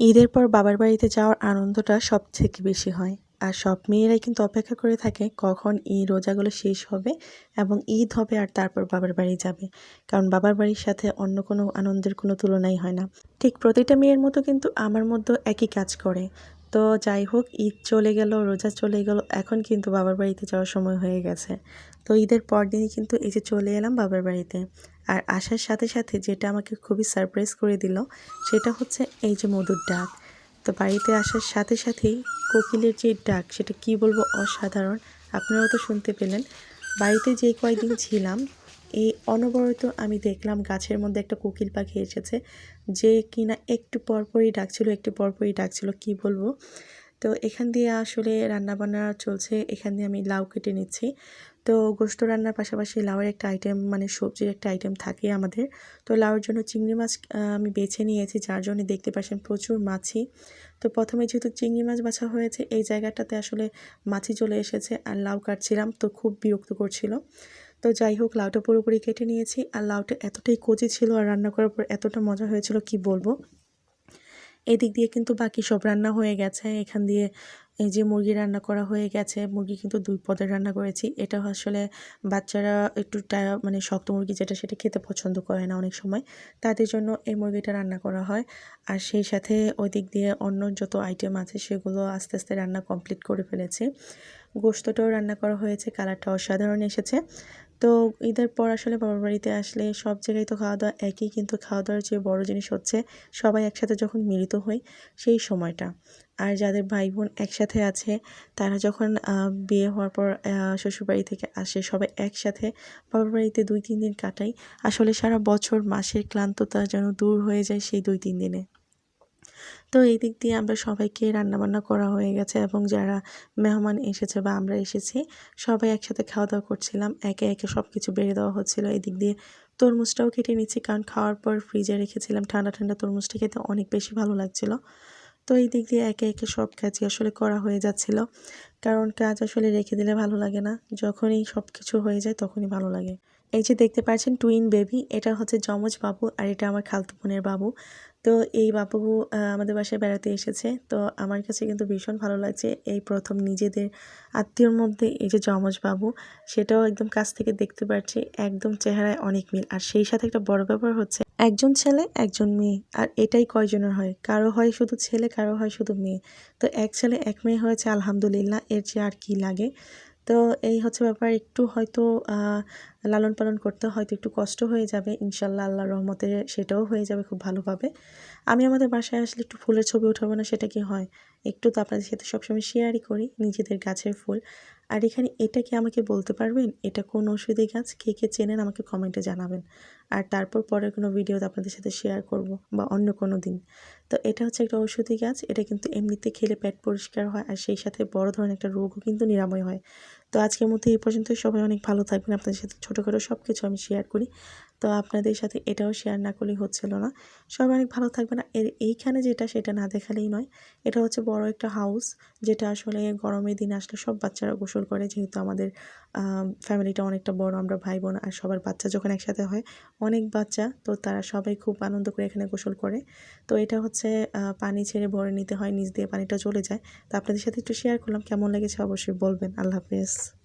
ঈদের পর বাবার বাড়িতে যাওয়ার আনন্দটা সব থেকে বেশি হয়। আর সব মেয়েরাই কিন্তু অপেক্ষা করে থাকে কখন এই রোজাগুলো শেষ হবে এবং ঈদ হবে আর তারপর বাবার বাড়ি যাবে। কারণ বাবার বাড়ির সাথে অন্য কোনো আনন্দের কোনো তুলনাই হয় না। ঠিক প্রতিটা মেয়ের মতো কিন্তু আমার মধ্যে একই কাজ করে। তো যাই হোক, ঈদ চলে গেল, রোজা চলে গেল, এখন কিন্তু বাবার বাড়িতে যাওয়ার সময় হয়ে গেছে। তো ঈদের পর দিনই কিন্তু এই যে চলে এলাম বাবার বাড়িতে। আর আসার সাথে সাথে যেটা আমাকে খুবই সারপ্রাইজ করে দিল, সেটা হচ্ছে এই যে মধুর ডাক। তো বাড়িতে আসার সাথে সাথেই কোকিলের যে ডাক, সেটা কি বলব অসাধারণ, আপনারাও তো শুনতে পেলেন। বাড়িতে যেই কয়েকদিন ছিলাম এই অনবরত আমি দেখলাম গাছের মধ্যে একটা কোকিল পাখি এসেছে, যে কিনা একটু পরপরই ডাকছিল, একটু পরপরই ডাকছিল, কি বলব? তো এখান দিয়ে আসলে রান্নাবান্না চলছে, এখান দিয়ে আমি লাউ কেটে নিচ্ছি। তো গোস্ত রান্নার পাশাপাশি লাউয়ের একটা আইটেম মানে সবজির একটা আইটেম থাকে আমাদের। তো লাউয়ের জন্য চিংড়ি মাছ আমি বেছে নিয়েছি, যার জন্য দেখতে পাচ্ছেন প্রচুর মাছি। তো প্রথমে যেহেতু চিংড়ি মাছ বাছা হয়েছে, এই জায়গাটাতে আসলে মাছি চলে এসেছে, আর লাউ কাটছিলাম, তো খুব বিরক্ত করছিল। তো যাই হোক, লাউটা পুরোপুরি কেটে নিয়েছি। আর লাউটা এতটাই কচি ছিল আর রান্না করার পর এতটা মজা হয়েছিল, কি বলব? এদিক দিয়ে কিন্তু বাকি সব রান্না হয়ে গেছে। এখান দিয়ে এই যে মুরগি রান্না করা হয়ে গেছে, মুরগি কিন্তু দুই পদের রান্না করেছি। এটা আসলে বাচ্চারা একটু মানে শক্ত মুরগি যেটা সেটা খেতে পছন্দ করে না অনেক সময়। তাদের জন্য এই মুরগিটা রান্না করা হয়। আর সেই সাথে ওই দিক দিয়ে অন্য যত আইটেম আছে সেগুলো আস্তে আস্তে রান্না কমপ্লিট করে ফেলেছি। গোস্তটাও রান্না করা হয়েছে কালারটা অসাধারণ এসেছে। তো ঈদের পর আসলে বাবার বাড়িতে আসলে সব জায়গায় তো খাওয়া দাওয়া একই, কিন্তু খাওয়া দাওয়ার যে বড় জিনিস হচ্ছে, সবাই একসাথে যখন মিলিত হই, সেই সময়টা। আর যাদের ভাই বোন একসাথে আছে, তারা যখন বিয়ে হওয়ার পর শ্বশুরবাড়ি থেকে আসে, সবাই একসাথে বাবার বাড়িতে দুই, তিন দিন কাটাই। আসলে সারা বছর মাসের ক্লান্ততা যেন দূর হয়ে যায় সেই দুই, তিন দিনে। তো এই দিক দিয়ে আমরা সবাইকে রান্নাবান্না করা হয়ে গেছে এবং যারা মেহমান এসেছে বা আমরা এসেছি, সবাই একসাথে খাওয়া দাওয়া করছিলাম। একে একে সব কিছু বেড়ে দেওয়া হচ্ছিল। এই দিক দিয়ে তরমুজটাও কেটে নিচ্ছি কারণ খাওয়ার পর ফ্রিজে রেখেছিলাম। ঠান্ডা ঠান্ডা তরমুজটা খেতে অনেক বেশি ভালো লাগছিল। তো এই দিক দিয়ে একে একে সব কাজই আসলে করা হয়ে যাচ্ছিল। কারণ কাজ আসলে রেখে দিলে ভালো লাগে না। যখনই সব কিছু হয়ে যায় তখনই ভালো লাগে। এই যে দেখতে পাচ্ছেন টুইন বেবি এটা হচ্ছে যমজ বাবু আর এটা আমার খালতু বোনের বাবু। তো এই বাবু আমাদের বাসায় বেড়াতে এসেছে। তো আমার কাছে কিন্তু ভীষণ ভালো লাগছে এই প্রথম নিজেদের আত্মীয়র মধ্যে এই যে যমজ বাবু, সেটাও একদম কাছ থেকে দেখতে পাচ্ছি একদম চেহারায় অনেক মিল। আর সেই সাথে একটা বড় ব্যাপার হচ্ছে, একজন ছেলে, একজন মেয়ে। আর এটাই কয়জনের হয়? কারও হয় শুধু ছেলে, কারও হয় শুধু মেয়ে। তো এক ছেলে, এক মেয়ে হয়েছে, আলহামদুলিল্লাহ। এর চেয়ে আর কি লাগে? তো এই হচ্ছে ব্যাপার, একটু হয়তো লালন পালন করতে হয়তো একটু কষ্ট হয়ে যাবে। ইনশাল্লাহ আল্লাহ রহমতে সেটাও হয়ে যাবে খুব ভালোভাবে। আমি আমাদের বাসায় আসলে একটু ফুলের ছবি উঠাবো না, সেটা কি হয়? একটু তো আপনাদের সাথে সবসময় শেয়ারই করি, নিজেদের গাছের ফুল। আর এখানে এটা কি আমাকে বলতে পারবেন? এটা কোন ওষুধি গাছ? কে কে চেনেন আমাকে কমেন্টে জানাবেন। আর তারপর পরের কোনো ভিডিওতে আপনাদের সাথে শেয়ার করব বা অন্য কোনো দিন। তো এটা হচ্ছে একটা ঔষধি গাছ, এটা কিন্তু এমনিতে খেলে পেট পরিষ্কার হয় আর সেই সাথে বড় ধরনের একটা রোগও কিন্তু নিরাময় হয়। তো আজকের মধ্যে এই পর্যন্ত সবাই অনেক ভালো থাকবেন, আপনাদের সাথে ছোটোখাটো সব কিছু আমি শেয়ার করি। তো আপনাদের সাথে এটাও শেয়ার না করলেই হচ্ছিল না। সবাই অনেক ভালো থাকবেন এর এইখানে যেটা সেটা না দেখালেই নয়, এটা হচ্ছে বড় একটা হাউস যেটা আসলে গরমের দিন আসলে সব বাচ্চারা গোসল করে, যেহেতু আমাদের ফ্যামিলিটা অনেকটা বড়, আমরা ভাই বোন আর সবার বাচ্চা যখন একসাথে হয়, অনেক বাচ্চা, তো তারা সবাই খুব আনন্দ করে এখানে গোসল করে। তো এটা হচ্ছে পানি ছেড়ে ভরে নিতে হয়, নিচ দিয়ে পানিটা চলে যায়। তো আপনাদের সাথে একটু শেয়ার করলাম, কেমন লেগেছে অবশ্যই বলবেন। আল্লাহ হাফেজ।